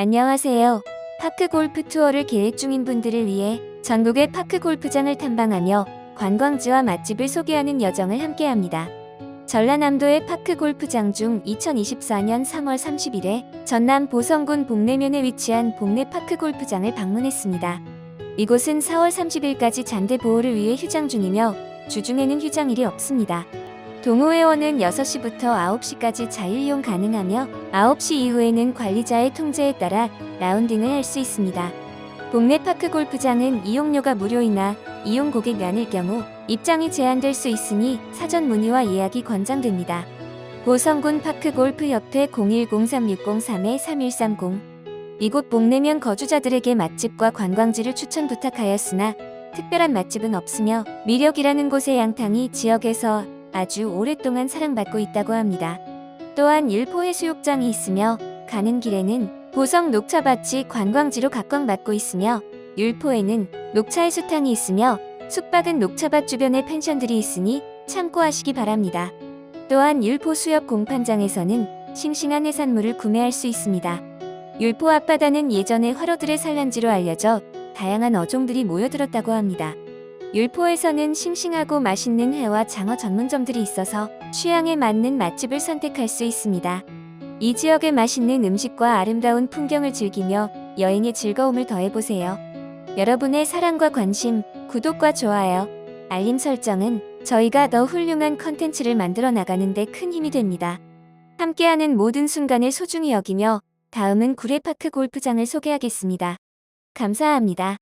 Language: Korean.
안녕하세요. 파크 골프 투어를 계획 중인 분들을 위해 전국의 파크 골프장을 탐방하며 관광지와 맛집을 소개하는 여정을 함께합니다. 전라남도의 파크 골프장 중 2024년 3월 30일에 전남 보성군 복내면에 위치한 복내 파크 골프장을 방문했습니다. 이곳은 4월 30일까지 잔대 보호를 위해 휴장 중이며 주중에는 휴장일이 없습니다. 동호회원은 6시부터 9시까지 자유이용 가능하며 9시 이후에는 관리자의 통제에 따라 라운딩을 할 수 있습니다. 동네 파크 골프장은 이용료가 무료이나 이용 고객 많을 경우 입장이 제한될 수 있으니 사전 문의와 예약이 권장됩니다. 보성군 파크 골프 협회 0103603-3130 이곳 복내면 거주자들에게 맛집과 관광지를 추천 부탁하였으나 특별한 맛집은 없으며 미력이라는 곳의 양탕이 지역에서 아주 오랫동안 사랑받고 있다고 합니다. 또한 일포 해 수욕장이 있으며 가는 길에는 보성 녹차밭이 관광지로 각광받고 있으며 율포에는 녹차 해수탕이 있으며 숙박은 녹차밭 주변에 펜션들이 있으니 참고하시기 바랍니다. 또한 율포 수협 공판장에서는 싱싱한 해산물을 구매할 수 있습니다. 율포 앞바다는 예전에 화로들의 산란지로 알려져 다양한 어종들이 모여들었다고 합니다. 율포에서는 싱싱하고 맛있는 회와 장어 전문점들이 있어서 취향에 맞는 맛집을 선택할 수 있습니다. 이 지역의 맛있는 음식과 아름다운 풍경을 즐기며 여행의 즐거움을 더해보세요. 여러분의 사랑과 관심, 구독과 좋아요, 알림 설정은 저희가 더 훌륭한 컨텐츠를 만들어 나가는 데 큰 힘이 됩니다. 함께하는 모든 순간을 소중히 여기며 다음은 구례파크 골프장을 소개하겠습니다. 감사합니다.